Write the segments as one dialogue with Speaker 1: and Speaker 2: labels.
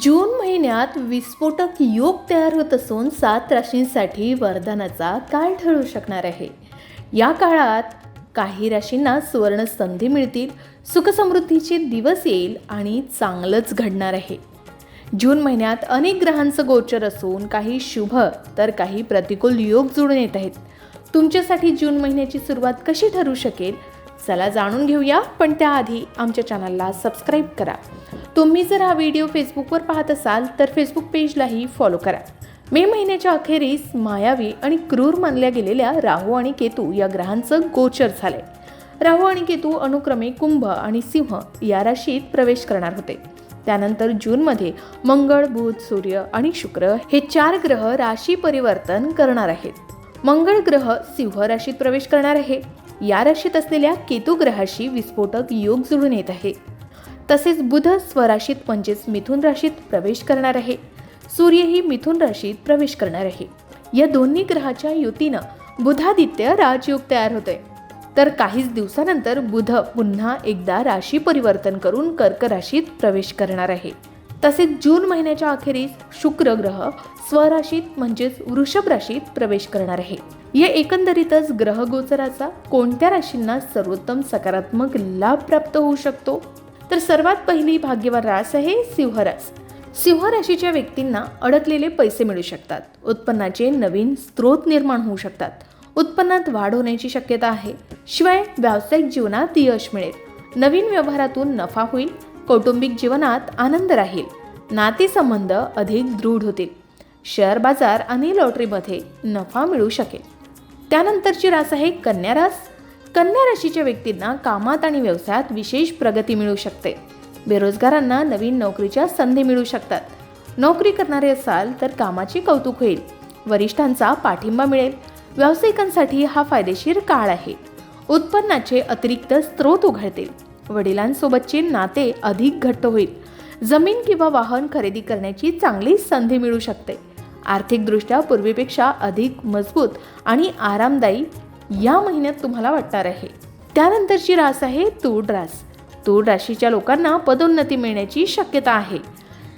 Speaker 1: जून महिन्यात विस्फोटक योग तयार होत असून सात राशींसाठी वरदानाचा काय ठरू शकणार आहे. या काळात काही राशींना सुवर्ण संधी मिळतील सुखसमृद्धीचे दिवस येईल आणि चांगलंच घडणार आहे. जून महिन्यात अनेक ग्रहांचं गोचर असून काही शुभ तर काही प्रतिकूल योग जुळून येत आहेत. तुमच्यासाठी जून महिन्याची सुरुवात कशी ठरू शकेल? चला जाणून घेऊया पण त्याआधी आमच्या चॅनलला सबस्क्राईब करा. तुम्ही जर हा व्हिडिओ फेसबुकवर पाहत असाल तर फेसबुक पेजलाही फॉलो करा. मे महिन्याच्या अखेरीस मायावी आणि क्रूर मानल्या गेलेल्या राहू आणि केतू या ग्रहांचं गोचर झालंय. राहू आणि केतू अनुक्रमे कुंभ आणि सिंह या राशीत प्रवेश करणार होते. त्यानंतर जूनमध्ये मंगळ बुध सूर्य आणि शुक्र हे चार ग्रह राशी परिवर्तन करणार आहेत. मंगळ ग्रह सिंह राशीत प्रवेश करणार आहे. या राशीत असलेल्या केतू ग्रहाशी विस्फोटक योग जुळून येत आहे. तसेच बुध स्वराशीत म्हणजेच मिथुन राशीत प्रवेश करणार आहे. सूर्यही मिथुन राशीत प्रवेश करणार आहे. या दोन्ही ग्रहाच्या युतीनं बुधादित्य राजयोग तयार होतोय. तर काहीच दिवसानंतर बुध पुन्हा एकदा राशी परिवर्तन करून कर्क राशीत प्रवेश करणार आहे. तसेच जून महिन्याच्या अखेरीस शुक्र ग्रह स्वराशीत म्हणजेच वृषभ राशीत प्रवेश करणार आहे. या एकंदरीतच ग्रह गोचराचा कोणत्या राशींना सर्वोत्तम सकारात्मक लाभ प्राप्त होऊ शकतो? तर सर्वात पहिली भाग्यवान रास आहे सिंह रास. सिंह राशीच्या व्यक्तींना अडकलेले पैसे मिळू शकतात. उत्पन्नाचे नवीन स्रोत निर्माण होऊ शकतात. उत्पन्नात वाढ होण्याची शक्यता आहे. शिवाय व्यावसायिक जीवनात यश मिळेल. नवीन व्यवहारातून नफा होईल. कौटुंबिक जीवनात आनंद राहील. नातेसंबंध अधिक दृढ होतील. शेअर बाजार आणि लॉटरीमध्ये नफा मिळू शकेल. त्यानंतरची रास आहे कन्या रास. कन्या राशीच्या व्यक्तींना कामात आणि व्यवसायात विशेष प्रगती मिळू शकते. बेरोजगारांना नवीन नोकरीच्या संधी मिळू शकतात. नोकरी करणारे असाल तर कामाचे कौतुक होईल. वरिष्ठांचा पाठिंबा मिळेल. व्यावसायिकांसाठी हा फायदेशीर काळ आहे. उत्पन्नाचे अतिरिक्त स्रोत उघडतील. वडिलांसोबतचे नाते अधिक घट्ट होईल. जमीन किंवा वाहन खरेदी करण्याची चांगली संधी मिळू शकते. आर्थिकदृष्ट्या पूर्वीपेक्षा अधिक मजबूत आणि आरामदायी या महिन्यात तुम्हाला वाटणार आहे. त्यानंतरची रास आहे तूड रास. तूड राशीच्या लोकांना पदोन्नती मिळण्याची शक्यता आहे.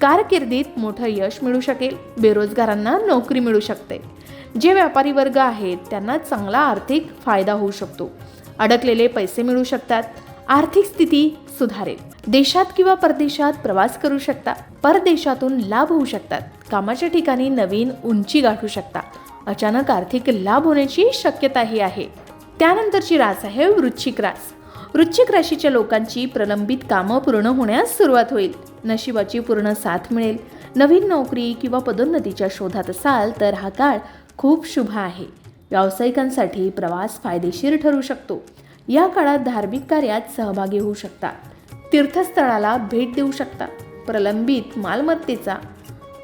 Speaker 1: कारकिर्दीत मोठं यश मिळू शकेल बेरोजगारांना नोकरी मिळू शकते. जे व्यापारी वर्ग आहेत त्यांना चांगला आर्थिक फायदा होऊ शकतो. अडकलेले पैसे मिळू शकतात. आर्थिक स्थिती सुधारेल. देशात किंवा परदेशात प्रवास करू शकता. परदेशातून लाभ होऊ शकतात. कामाच्या ठिकाणी नवीन उंची गाठू शकता. अचानक आर्थिक लाभ होण्याची शक्यताही आहे. त्यानंतरची रास आहे वृश्चिक रास. वृश्चिक राशीच्या लोकांची प्रलंबित कामं पूर्ण होण्यास सुरुवात होईल. नशिबाची पूर्ण साथ मिळेल. नवीन नोकरी किंवा पदोन्नतीच्या शोधात असाल तर हा काळ खूप शुभ आहे. व्यावसायिकांसाठी प्रवास फायदेशीर ठरू शकतो. या काळात धार्मिक कार्यात सहभागी होऊ शकता तीर्थस्थळाला भेट देऊ शकता प्रलंबित मालमत्तेचा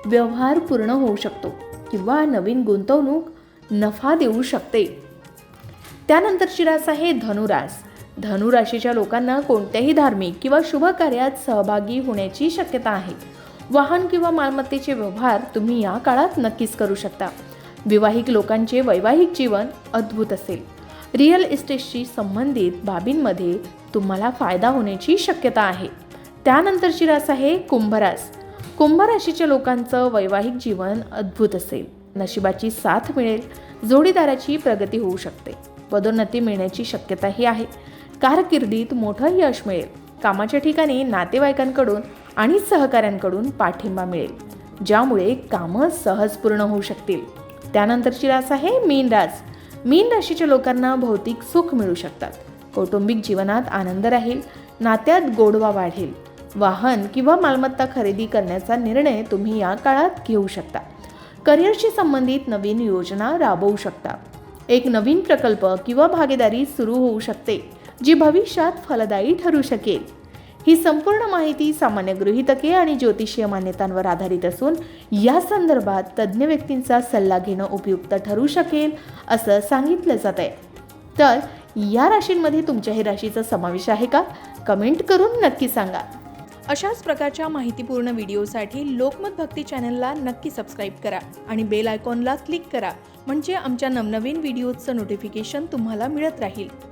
Speaker 1: व्यवहार पूर्ण होऊ शकतो किंवा नवीन गुंतवणूक नफा देऊ शकते. त्यानंतरची रास आहे धनुरास. धनुराशीच्या लोकांना कोणत्याही धार्मिक किंवा शुभ कार्यात सहभागी होण्याची शक्यता आहे. वाहन किंवा मालमत्तेचे व्यवहार तुम्ही या काळात नक्कीच करू शकता. विवाहिक लोकांचे वैवाहिक जीवन अद्भुत असेल. रिअल इस्टेटशी संबंधित बाबींमध्ये तुम्हाला फायदा होण्याची शक्यता आहे. त्यानंतरची रास आहे कुंभरास कुंभराशीच्या लोकांचं वैवाहिक जीवन अद्भुत असेल. नशिबाची साथ मिळेल. जोडीदाराची प्रगती होऊ शकते. पदोन्नती मिळण्याची शक्यताही आहे. कारकिर्दीत मोठं यश मिळेल. कामाच्या ठिकाणी नातेवाईकांकडून आणि सहकाऱ्यांकडून पाठिंबा मिळेल. ज्यामुळे कामं सहज पूर्ण होऊ शकतील. त्यानंतरची रास आहे मीन रास. मीन राशीच्या लोकांना भौतिक सुख मिळू शकतात. कौटुंबिक जीवनात आनंद राहील नात्यात गोडवा वाढेल. वाहन किंवा मालमत्ता खरेदी करण्याचा निर्णय तुम्ही या काळात घेऊ शकता. करिअरशी संबंधित नवीन योजना राबवू शकता. एक नवीन प्रकल्प किंवा भागीदारी सुरू होऊ शकते जी भविष्यात फलदायी ठरू शकेल. ही संपूर्ण माहिती सामान्य गृहितके आणि ज्योतिषीय मान्यतांवर आधारित असून या संदर्भात तज्ज्ञ व्यक्तींचा सल्ला घेणं उपयुक्त ठरू शकेल असं सांगितलं जात आहे. तर या राशींमध्ये तुमच्याही राशीचा समावेश आहे का? कमेंट करून नक्की सांगा. अशाच प्रकारच्या माहितीपूर्ण व्हिडिओसाठी लोकमत भक्ती चॅनलला नक्की सबस्क्राईब करा आणि बेल आयकॉनला क्लिक करा म्हणजे आमच्या नवनवीन व्हिडिओजचं नोटिफिकेशन तुम्हाला मिळत राहील.